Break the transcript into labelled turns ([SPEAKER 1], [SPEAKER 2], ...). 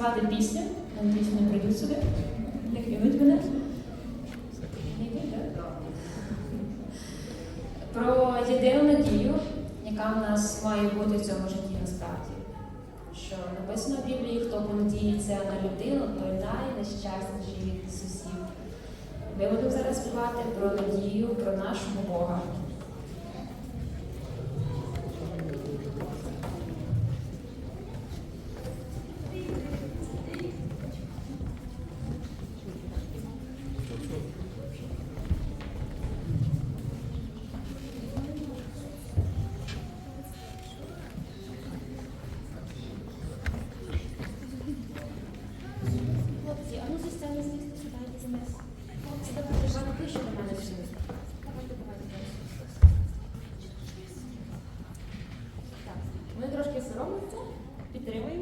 [SPEAKER 1] заспівати пісню. Вони прийдуть сюди. Не кинуть мене. Про єдину надію, яка в нас має бути в цьому житті насправді. Що написано в Біблії, хто понадіється на людину, той найнещасніший від сусів. Ми будемо зараз співати про надію, про нашого Бога.
[SPEAKER 2] Вони трошки соромляться, підтримуємо.